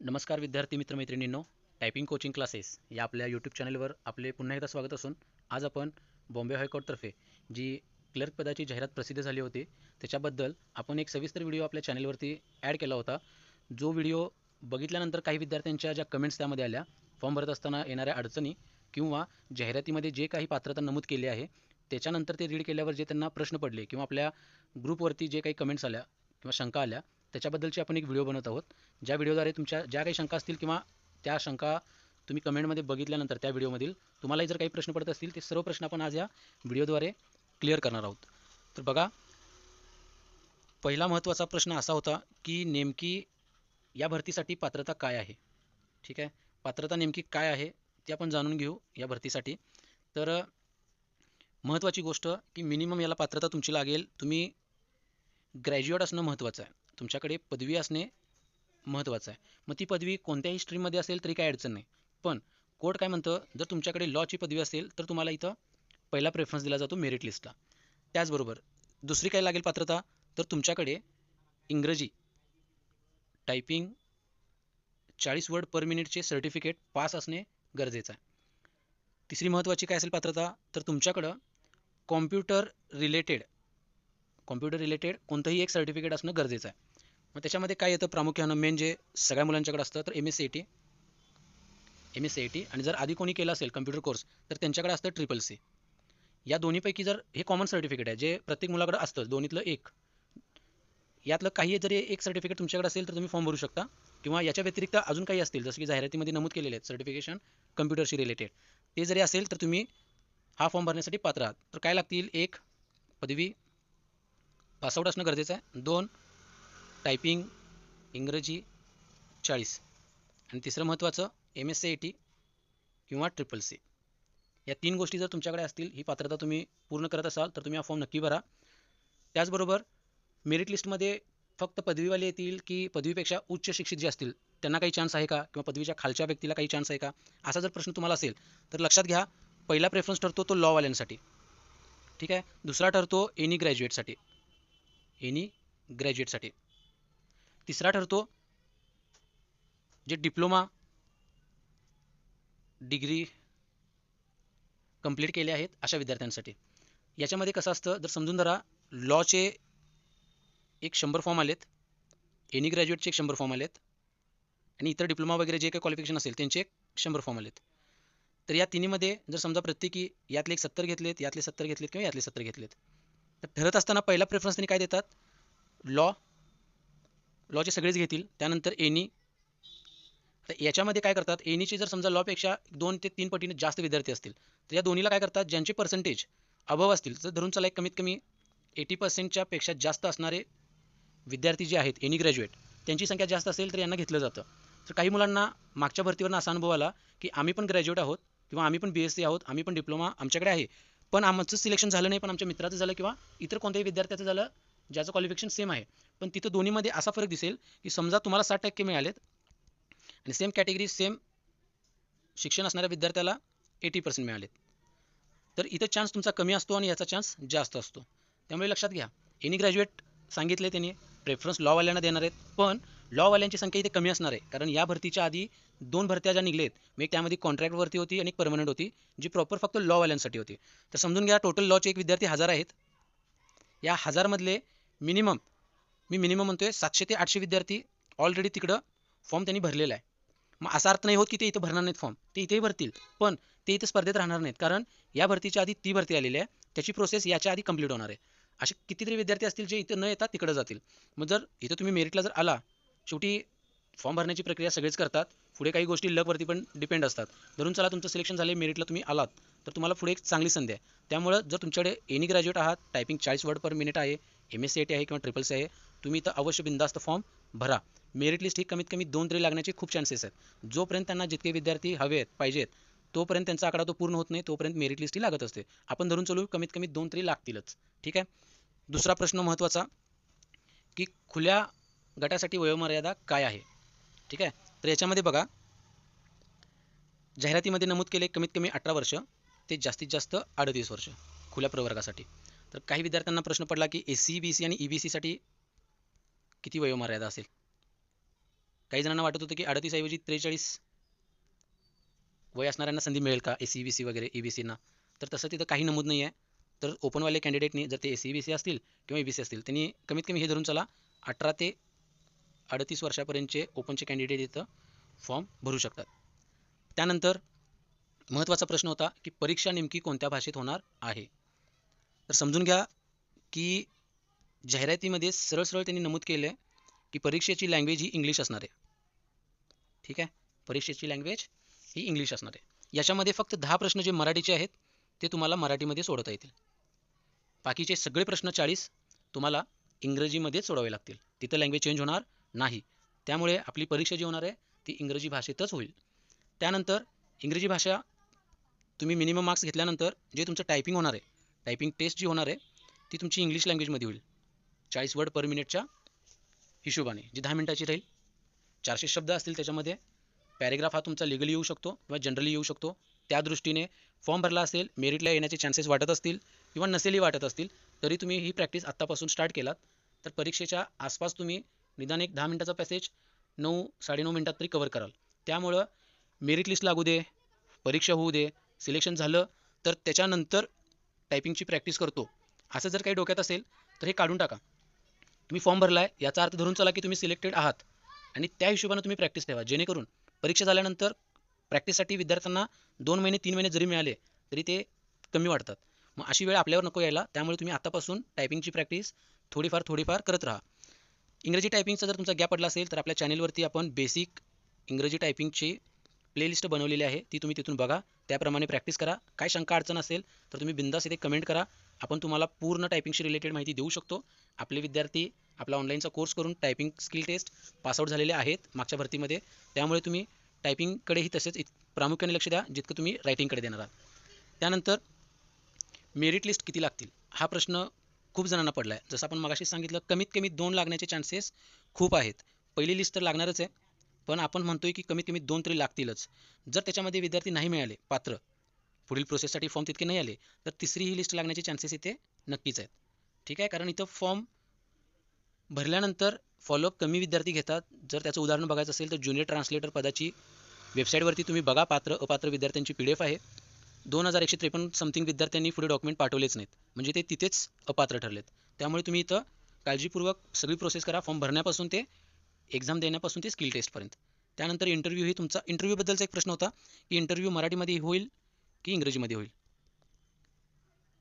नमस्कार विद्यार्थी मित्रमैत्रिणींनो typing coaching classes या आपल्या यूट्यूब चॅनलवर आपले पुन्हा एकदा स्वागत असून आज आपण बॉम्बे हायकोर्टतर्फे जी क्लर्क पदाची जाहिरात प्रसिद्ध झाली होती त्याच्याबद्दल आपण एक सविस्तर व्हिडिओ आपल्या चॅनलवरती ॲड केला होता. जो व्हिडिओ बघितल्यानंतर काही विद्यार्थ्यांच्या ज्या कमेंट्स त्यामध्ये आल्या फॉर्म भरत असताना येणाऱ्या अडचणी किंवा जाहिरातीमध्ये जे काही पात्रता नमूद केली आहे त्याच्यानंतर ते रीड केल्यावर जे त्यांना प्रश्न पडले किंवा आपल्या ग्रुपवरती जे काही कमेंट्स आल्या किंवा शंका आल्या त्याच्याबद्दलची आपण एक व्हिडिओ बनवत आहोत. ज्या व्हिडिओद्वारे तुमच्या ज्या काही शंका असतील किंवा त्या शंका तुम्ही कमेंटमध्ये बघितल्यानंतर त्या व्हिडिओमधील तुम्हालाही जर काही प्रश्न पडत असतील ते सर्व प्रश्न आपण आज या व्हिडिओद्वारे क्लिअर करणार आहोत. तर बघा पहिला महत्त्वाचा प्रश्न असा होता की नेमकी या भरतीसाठी पात्रता काय आहे? ठीक आहे? पात्रता नेमकी काय आहे ते आपण जाणून घेऊ या भरतीसाठी. तर महत्त्वाची गोष्ट की मिनिमम याला पात्रता तुमची लागेल. तुम्ही ग्रॅज्युएट असणं महत्त्वाचं आहे. तुमच्याकडे पदवी असणे महत्त्वाचं आहे. मग ती पदवी कोणत्याही स्ट्रीममध्ये असेल तरी काही अडचण नाही. पण कोर्ट काय म्हणतं जर तुमच्याकडे लॉची पदवी असेल तर तुम्हाला इथं पहिला प्रेफरन्स दिला जातो मेरिट लिस्टला त्याचबरोबर दुसरी काय लागेल पात्रता? तर तुमच्याकडे इंग्रजी टायपिंग चाळीस वर्ड पर मिनिटचे सर्टिफिकेट पास असणे गरजेचं आहे. तिसरी महत्त्वाची काय असेल पात्रता? तर तुमच्याकडं कॉम्प्युटर रिलेटेड कॉम्प्युटर रिलेटेड कोणतंही एक सर्टिफिकेट असणं गरजेचं आहे. मग त्याच्यामध्ये काय येतं प्रामुख्यानं? मेन जे सगळ्या मुलांच्याकडे असतं तर M S C E T M S C E T आणि जर आधी कोणी केलं असेल कम्प्युटर कोर्स तर त्यांच्याकडे असतं ट्रिपल सी या दोन्हीपैकी जर हे कॉमन सर्टिफिकेट आहे जे प्रत्येक मुलाकडे असतं दोन्हीतलं एक. यातलं काही जरी एक सर्टिफिकेट तुमच्याकडे असेल तर तुम्ही फॉर्म भरू शकता. किंवा याच्या व्यतिरिक्त अजून काही असतील जसं की जाहिरातीमध्ये नमूद केलेले आहेत सर्टिफिकेशन कम्प्युटरशी रिलेटेड ते जरी असेल तर तुम्ही हा फॉर्म भरण्यासाठी पात्र आहात. तर काय लागतील? एक पदवी. पासआउट असणं गरजेचं आहे. दोन टायपिंग इंग्रजी चाळीस. आणि तिसरं महत्त्वाचं M S C I T किंवा ट्रिपल सी या तीन गोष्टी जर तुमच्याकडे असतील ही पात्रता तुम्ही पूर्ण करत असाल तर तुम्ही हा फॉर्म नक्की भरा. त्याचबरोबर मेरिट लिस्टमध्ये फक्त पदवीवाले येतील की पदवीपेक्षा उच्च शिक्षित जे असतील त्यांना काही चान्स आहे का? किंवा पदवीच्या खालच्या व्यक्तीला काही चान्स आहे का? असा जर प्रश्न तुम्हाला असेल तर लक्षात घ्या पहिला प्रेफरन्स ठरतो तो लॉवाल्यांसाठी ठीक आहे? दुसरा ठरतो एनी ग्रॅज्युएटसाठी एनी ग्रॅज्युएटसाठी तिसरा ठरतो जे डिप्लोमा डिग्री कंप्लीट केले आहेत अशा विद्यार्थ्यांसाठी. याच्यामध्ये कसं असतं? जर समजून धरा लॉचे एक शंभर फॉर्म आलेत एनी ग्रॅज्युएटचे एक शंभर फॉर्म आलेत आणि इतर डिप्लोमा वगैरे जे काही क्वालिफिकेशन असेल त्यांचे एक शंभर फॉर्म आलेत. तर या तिन्हीमध्ये जर समजा प्रत्येकी यातले एक सत्तर घेतलेत यातले सत्तर घेतलेत किंवा यातले सत्तर घेतलेत. तर ठरत असताना पहिला प्रेफरन्स त्यांनी काय देतात? लॉ लॉचे सगळेच घेतील. त्यानंतर एनी तर याच्यामध्ये काय करतात? एनीचे जर समजा लॉपेक्षा दोन ते तीन पटीने जास्त विद्यार्थी असतील तर या दोन्हीला काय करतात? ज्यांचे पर्सेंटेज अभाव असतील तर धरून चला एक कमीत कमी एटी पर्सेंटच्या पेक्षा जास्त असणारे विद्यार्थी जे आहेत एनी ग्रॅज्युएट त्यांची संख्या जास्त असेल तर यांना घेतलं जातं. तर काही मुलांना मागच्या भरतीवरून असा अनुभव आला की आम्ही पण ग्रॅज्युएट आहोत किंवा आम्ही पण बी एस सी आहोत आम्ही पण डिप्लोमा आमच्याकडे आहे. पण आमचं सिलेक्शन झालं नाही पण आमच्या मित्राचं झालं किंवा इतर कोणत्याही विद्यार्थ्याचं झालं ज्याचं क्वालिफिकेशन सेम आहे. पण तिथं दोन्हीमध्ये असा फरक दिसेल की समजा तुम्हाला साठ टक्के मिळालेत आणि सेम कॅटेगरी सेम शिक्षण असणाऱ्या विद्यार्थ्याला एटी पर्सेंट मिळालेत. तर इथं चान्स तुमचा कमी असतो आणि याचा चान्स जास्त असतो. त्यामुळे लक्षात घ्या एनी ग्रॅज्युएट सांगितले त्यांनी प्रेफरन्स लॉवाल्यांना देणार आहेत पण लॉवाल्यांची संख्या इथे कमी असणार आहे. कारण या भरतीच्या आधी दोन भरत्या ज्या निघलेत मग एक त्यामध्ये कॉन्ट्रॅक्ट भरती होती आणि एक परमनंट होती जी प्रॉपर फक्त लॉवाल्यांसाठी होती. तर समजून घ्या टोटल लॉचे एक विद्यार्थी हजार आहेत. या हजारमधले मिनिमम मी मिनिमम म्हणतोय सातशे ते आठशे विद्यार्थी ऑलरेडी तिकडं फॉर्म त्यांनी भरलेला आहे. मग असा अर्थ नाही होत की ते इथं भरणार नाहीत फॉर्म ते इथेही भरतील पण ते इथं स्पर्धेत राहणार नाहीत. कारण या भरतीच्या आधी ती भरती आलेली आहे. त्याची प्रोसेस याच्या आधी कंप्लीट होणार आहे. असे कितीतरी विद्यार्थी असतील जे इथं न येता तिकडं जातील. मग जर इथं तुम्ही मेरिटला जर आला शेवटी फॉर्म भरण्याची प्रक्रिया सगळेच करतात. पुढे काही गोष्टी लकवरती पण डिपेंड असतात. धरून चला तुमचं सिलेक्शन झाले मेरिटला तुम्ही आलात तर तुम्हाला पुढे एक चांगली संधी आहे. त्यामुळं जर तुमच्याकडे एनी ग्रॅज्युएट आहात टायपिंग चाळीस वर्ड पर मिनिट आहे M S C I T आहे किंवा ट्रिपल सी आहे तुम्ही इथं अवश्य बिंदास्त फॉर्म भरा. मेरिट लिस्ट ही कमीत कमी दोन तरी लागण्याचे खूप चान्सेस आहेत. जोपर्यंत त्यांना जितके विद्यार्थी हवे आहेत पाहिजेत तोपर्यंत त्यांचा आकडा तो पूर्ण होत नाही तोपर्यंत मेरिट लिस्ट ही लागत असते. आपण धरून चलू कमीत कमी दोन तरी लागतीलच. ठीक आहे? दुसरा प्रश्न महत्त्वाचा की खुल्या गटासाठी वयोमर्यादा काय आहे? ठीक आहे? तर याच्यामध्ये बघा जाहिरातीमध्ये नमूद केले कमीत कमी अठरा वर्ष ते जास्तीत जास्त अडतीस वर्ष खुल्या प्रवर्गासाठी. तर काही विद्यार्थ्यांना प्रश्न पडला की एस सी बी सी आणि ई बी सीसाठी किती वयोमर्यादा असेल? काही जणांना वाटत होतं की अडतीस ऐवजी त्रेचाळीस वय असणाऱ्यांना संधी मिळेल का? एस सी बी सी वगैरे ई बी सीना तर तसं तिथं काही नमूद नाही आहे तर ओपनवाले कॅन्डिडेटनी जर ते एस सी बी सी असतील किंवा ई बी सी असतील त्यांनी कमीत कमी हे धरून चला अठरा ते अडतीस वर्षापर्यंतचे ओपनचे कॅन्डिडेट इथं फॉर्म भरू शकतात. त्यानंतर महत्त्वाचा प्रश्न होता की परीक्षा नेमकी कोणत्या भाषेत होणार आहे? तर समजून घ्या की जाहिरातीमध्ये सरळ सरळ त्यांनी नमूद केलं आहे की परीक्षेची लँग्वेज ही इंग्लिश असणार आहे. ठीक आहे? परीक्षेची लँग्वेज ही इंग्लिश असणार आहे. याच्यामध्ये फक्त दहा प्रश्न जे मराठीचे आहेत ते तुम्हाला मराठीमध्ये सोडवता येतील. बाकीचे सगळे प्रश्न चाळीस तुम्हाला इंग्रजीमध्ये सोडवावे लागतील. तिथं लँग्वेज चेंज होणार नाही. त्यामुळे आपली परीक्षा जी होणार आहे ती इंग्रजी भाषेतच होईल. त्यानंतर इंग्रजी भाषा तुम्ही मिनिमम मार्क्स घेतल्यानंतर जे तुमचं टायपिंग होणार आहे टायपिंग टेस्ट जी होणार आहे ती तुमची इंग्लिश लँग्वेजमध्ये होईल. चाळीस वर्ड पर मिनिटच्या हिशोबाने जी दहा मिनिटाची राहील. चारशे शब्द असतील त्याच्यामध्ये पॅरेग्राफ हा तुमचा लिगली येऊ शकतो किंवा जनरली येऊ शकतो. त्या दृष्टीने फॉर्म भरला असेल मेरिटला येण्याचे चान्सेस वाटत असतील किंवा नसेलही वाटत असतील तरी तुम्ही ही प्रॅक्टिस आत्तापासून स्टार्ट केलात. तर परीक्षेच्या आसपास तुम्ही निदान एक दहा मिनिटाचा पॅसेज नऊ साडेनऊ मिनिटात तरी कवर कराल. त्यामुळं मेरिट लिस्ट लागू दे परीक्षा होऊ दे सिलेक्शन झालं तर त्याच्यानंतर टायपिंगची प्रॅक्टिस करतो असं जर काही डोक्यात असेल तर हे काढून टाका. तुम्ही फॉर्म भरला आहे याचा अर्थ धरून चला की तुम्ही सिलेक्टेड आहात. आणि त्या हिशोबानं तुम्ही प्रॅक्टिस ठेवा. जेणेकरून परीक्षा झाल्यानंतर प्रॅक्टिससाठी विद्यार्थ्यांना दोन महिने तीन महिने जरी मिळाले तरी ते कमी वाटतात मग अशी वेळ आपल्यावर नको यायला. त्यामुळे तुम्ही आतापासून टायपिंगची प्रॅक्टिस थोडीफार थोडीफार करत राहा. इंग्रजी टायपिंगचा जर तुमचा गॅप पडला असेल तर आपल्या चॅनेलवरती आपण बेसिक इंग्रजी टायपिंगची प्लेलिस्ट बनवलेली आहे ती तुम्ही तिथून बघा. त्याप्रमाणे प्रॅक्टिस करा. काय शंका अडचण असेल तर तुम्ही बिंदास इथे कमेंट करा. आपण तुम्हाला पूर्ण टायपिंगशी रिलेटेड माहिती देऊ शकतो. आपले विद्यार्थी आपला ऑनलाईनचा कोर्स करून typing skill test pass out झालेले आहेत मागच्या भरतीमध्ये. त्यामुळे तुम्ही टायपिंगकडेही तसेच इत प्रामुख्याने लक्ष द्या जितकं तुम्ही रायटिंगकडे देणार आहात. त्यानंतर मेरिट लिस्ट किती लागतील? हा प्रश्न खूप जणांना पडला आहे जसं आपण मगाशी सांगितलं कमीत कमी दोन लागण्याचे चान्सेस खूप आहेत. पहिली लिस्ट तर लागणारच आहे. पण आपण म्हणतोय की कमीत कमी दोन तरी लागतीलच. जर त्याच्यामध्ये विद्यार्थी नाही मिळाले पात्र पुढील प्रोसेससाठी फॉर्म तितके नाही आले तर तिसरी ही लिस्ट लागण्याचे चान्सेस इथे नक्कीच आहेत. ठीक आहे? कारण इथं फॉर्म भरल्यानंतर फॉलोअप कमी विद्यार्थी घेतात. जर त्याचं उदाहरण बघायचं असेल तर ज्युनियर ट्रान्सलेटर पदाची वेबसाईटवरती तुम्ही बघा पात्र अपात्र विद्यार्थ्यांची पी डी एफ आहे. दोन हजार एकशे त्रेपन्न समथिंग विद्यार्थ्यांनी पुढे डॉक्युमेंट पाठवलेच नाहीत. म्हणजे ते तिथेच अपात्र ठरलेत. त्यामुळे तुम्ही इथं काळजीपूर्वक सगळी प्रोसेस करा. फॉर्म भरण्यापासून ते एक्झाम देण्यापासून ते स्किल टेस्टपर्यंत त्यानंतर इंटरव्ह्यू ही तुमचा इंटरव्ह्यूबद्दलचा एक प्रश्न होता की इंटरव्ह्यू मराठीमध्ये होईल की इंग्रजीमध्ये होईल?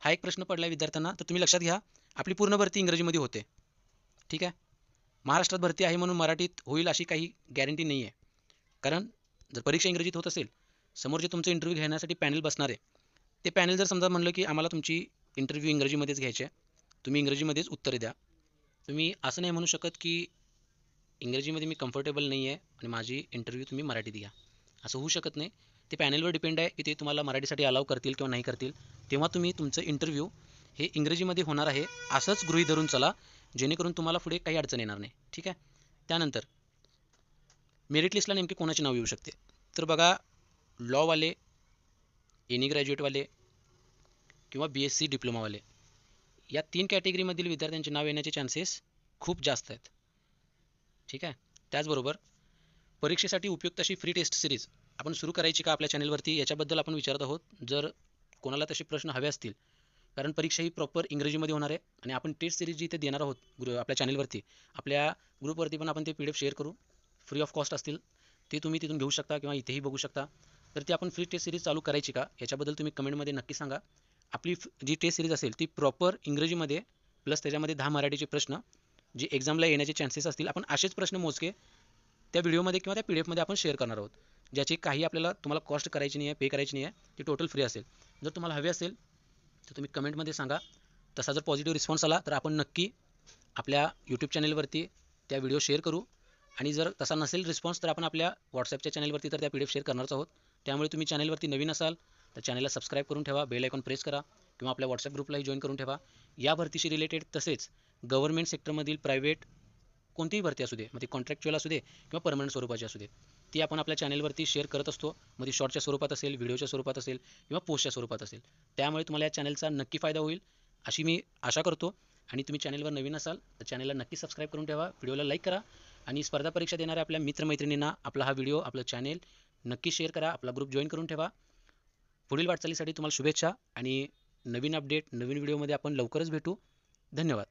हा एक प्रश्न पडला विद्यार्थ्यांना तर तुम्ही लक्षात घ्या आपली पूर्ण भरती इंग्रजीमध्ये होते. ठीक आहे? महाराष्ट्रात भरती आहे म्हणून मराठीत होईल अशी काही गॅरंटी नाही आहे कारण जर परीक्षा इंग्रजीत होत असेल समोर जे तुमचं इंटरव्ह्यू घेण्यासाठी पॅनल बसणार आहे ते पॅनल जर समजा म्हणलं की आम्हाला तुमची इंटरव्ह्यू इंग्रजीमध्येच घ्यायची आहे तुम्ही इंग्रजीमध्येच उत्तरे द्या. तुम्ही असं नाही म्हणू शकत की इंग्रजीमध्ये मी कम्फर्टेबल नाही आहे आणि माझी इंटरव्ह्यू तुम्ही मराठीत घ्या. असं होऊ शकत नाही. ते पॅनलवर डिपेंड आहे की ते तुम्हाला मराठीसाठी अलाव करतील किंवा नाही करतील. तेव्हा तुम्ही तुमचं इंटरव्ह्यू हे इंग्रजीमध्ये होणार आहे असंच गृहीत धरून चला जेणेकरून तुम्हाला पुढे काही अडचण येणार नाही. ठीक आहे? त्यानंतर मेरिट लिस्टला नेमके कोणाचे नाव येऊ शकते? तर बघा लॉवाले एनी ग्रॅज्युएटवाले किंवा बी एस सी डिप्लोमावाले या तीन कॅटेगरीमधील विद्यार्थ्यांचे नाव येण्याचे चान्सेस खूप जास्त आहेत. ठीक आहे? त्याचबरोबर परीक्षेसाठी उपयुक्त अशी फ्री टेस्ट सिरीज आपण सुरू करायची का आपल्या चॅनलवरती याच्याबद्दल आपण विचारत आहोत. जर कोणाला तसे प्रश्न हवे असतील कारण परीक्षा ही प्रॉपर इंग्रजीमध्ये होणार आहे आणि आपण टेस्ट सिरीज जी इथे देणार आहोत ग्रु आपल्या चॅनलवरती आपल्या ग्रुपवरती पण आपण ते पी डी एफ शेअर करू. फ्री ऑफ कॉस्ट असतील ते तुम्ही तिथून घेऊ शकता किंवा इथेही बघू शकता. तर ती आपण फ्री टेस्ट सिरीज चालू करायची का? याच्याबद्दल तुम्ही कमेंटमध्ये नक्की सांगा. आपली जी टेस्ट सिरीज असेल ती प्रॉपर इंग्रजीमध्ये प्लस त्याच्यामध्ये दहा मराठीचे प्रश्न जे एक्झामला येण्याचे चान्सेस असतील आपण असेच प्रश्न मोजके त्या व्हिडिओमध्ये किंवा त्या पी डी एफमध्ये आपण शेअर करणार आहोत. ज्याची काही आपल्याला तुम्हाला कॉस्ट करायची नाही आहे पे करायची नाही आहे ती टोटल फ्री असेल. जर तुम्हाला हवी असेल तर तुम्ही कमेंटमध्ये सांगा. तसा जर पॉझिटिव्ह रिस्पॉन्स आला तर आपण नक्की आपल्या यूट्यूब चॅनेलवरती त्या व्हिडिओ शेअर करू. आणि जर तसा नसेल रिस्पॉन्स तर आपण आपल्या व्हॉट्सअपच्या चॅनलवरती तर त्या पी डी एफ शेअर करणारच आहोत. त्यामुळे तुम्ही चॅनलवरती नवीन असाल तर चॅनलला सबस्क्राईब करून ठेवा बेल आयकॉन प्रेस करा किंवा आपल्या व्हॉट्सअप ग्रुपलाही जॉईन करून ठेवा. या भरतीशी रिलेटेड तसेच गव्हर्नमेंट सेक्टरमधील प्रायव्हेट कोणतीही भरती असू दे मग ती कॉन्ट्रॅक्च्युअल असू दे किंवा परमनंट स्वरूपाची असू दे ती आपण आपल्या चॅनलवरती शेअर करत असतो. मग ती शॉर्टच्या स्वरूपात असेल व्हिडिओच्या स्वरूपात असेल किंवा पोस्टच्या स्वरूपात असेल. त्यामुळे तुम्हाला या चॅनलचा नक्की फायदा होईल अशी मी आशा करतो. आणि तुम्ही चॅनलवर नवीन असाल तर चॅनलला नक्की सबस्क्राईब करून ठेवा व्हिडिओला लाईक करा. आणि स्पर्धा परीक्षा देणाऱ्या आपल्या मित्रमैत्रिणींना आपला हा व्हिडिओ आपलं चॅनेल नक्की शेअर करा आपला ग्रुप जॉईन करून ठेवा. पुढील वाटचालीसाठी तुम्हाला शुभेच्छा. आणि नवीन अपडेट नवीन व्हिडिओमध्ये आपण लवकरच भेटू. धन्यवाद.